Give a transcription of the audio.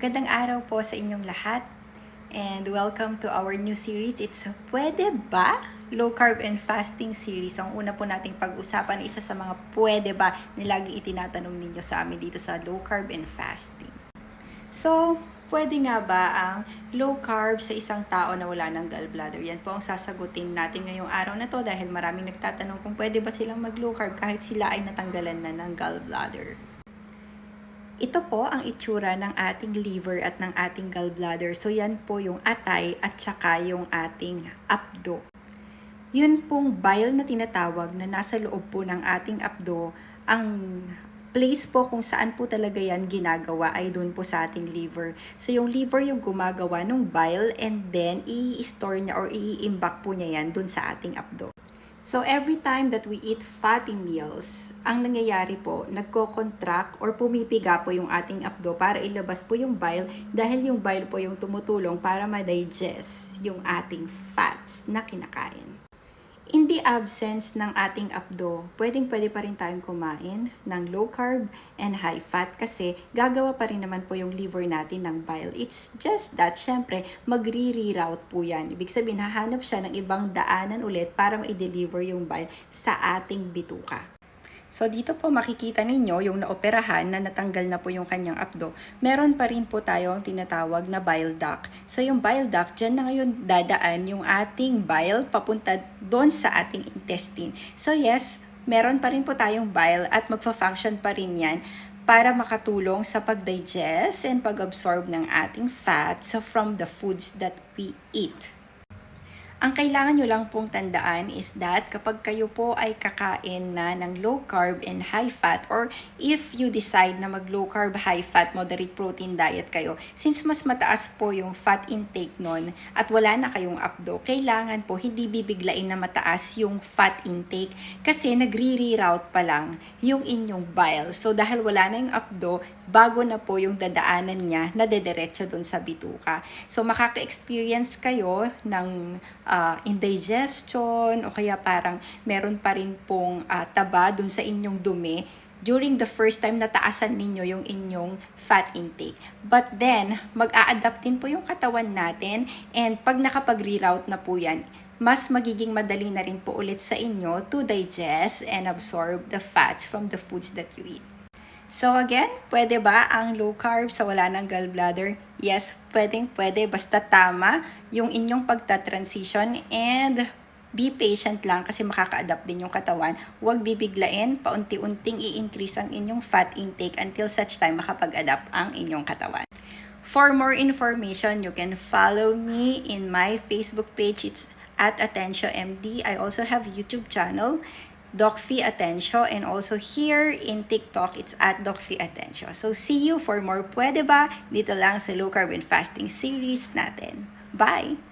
Magandang araw po sa inyong lahat and welcome to our new series. It's Pwede Ba? Low Carb and Fasting series. Ang una po nating pag-usapan isa sa mga pwede ba na lagi itinatanong ninyo sa amin dito sa Low Carb and Fasting. So, pwede nga ba ang low carb sa isang tao na wala ng gallbladder? Yan po ang sasagutin natin ngayong araw na to dahil maraming nagtatanong kung pwede ba silang mag low carb kahit sila ay natanggalan na ng gallbladder. Ito po ang itsura ng ating liver at ng ating gallbladder. So yan po yung atay at saka yung ating abdo. Yun pong bile na tinatawag na nasa loob po ng ating abdo, ang place po kung saan po talaga yan ginagawa ay doon po sa ating liver. So yung liver yung gumagawa ng bile and then i-store niya or i-imbak po niya yan doon sa ating abdo. So every time that we eat fatty meals, ang nangyayari po, nagko-contract or pumipiga po yung ating abdo para ilabas po yung bile dahil yung bile po yung tumutulong para ma-digest yung ating fats na kinakain. In the absence ng ating abdo, pwedeng pwede pa rin tayong kumain ng low carb and high fat kasi gagawa pa rin naman po yung liver natin ng bile. It's just that, syempre, magre-reroute po yan. Ibig sabihin, hahanap siya ng ibang daanan ulit para ma-deliver yung bile sa ating bituka. So dito po makikita ninyo yung naoperahan na natanggal na po yung kanyang abdo. Meron pa rin po tayo ang tinatawag na bile duct. So yung bile duct, dyan na ngayon dadaan yung ating bile papunta doon sa ating intestine. So yes, meron pa rin po tayong bile at magfa-function pa rin yan para makatulong sa pag-digest and pag-absorb ng ating fats from the foods that we eat. Ang kailangan nyo lang pong tandaan is that kapag kayo po ay kakain na ng low carb and high fat or if you decide na mag low carb, high fat, moderate protein diet kayo, since mas mataas po yung fat intake nun at wala na kayong abdo, kailangan po hindi bibiglain na mataas yung fat intake kasi nagre-reroute pa lang yung inyong bile. So dahil wala na yung abdo, bago na po yung dadaanan niya na dediretso dun sa bituka. So makaka-experience kayo ng uh, indigestion o kaya parang meron pa rin pong uh, taba dun sa inyong dumi during the first time na taasan ninyo yung inyong fat intake. But then, mag-a-adapt din po yung katawan natin and pag nakapag-reroute na po yan, mas magiging madali na rin po ulit sa inyo to digest and absorb the fats from the foods that you eat. So again, pwede ba ang low carb sa wala ng gallbladder? Yes, pwedeng pwede basta tama yung inyong pagta-transition and be patient lang kasi makaka-adapt din yung katawan. Huwag bibiglain, paunti-unting i-increase ang inyong fat intake until such time makapag-adapt ang inyong katawan. For more information, you can follow me in my Facebook page. It's at Atensio MD. I also have YouTube channel. Docfi Atensio and also here in TikTok it's at Docfi Atensio. So see you for more Pwede Ba dito lang sa Low Carb and Fasting series natin. Bye!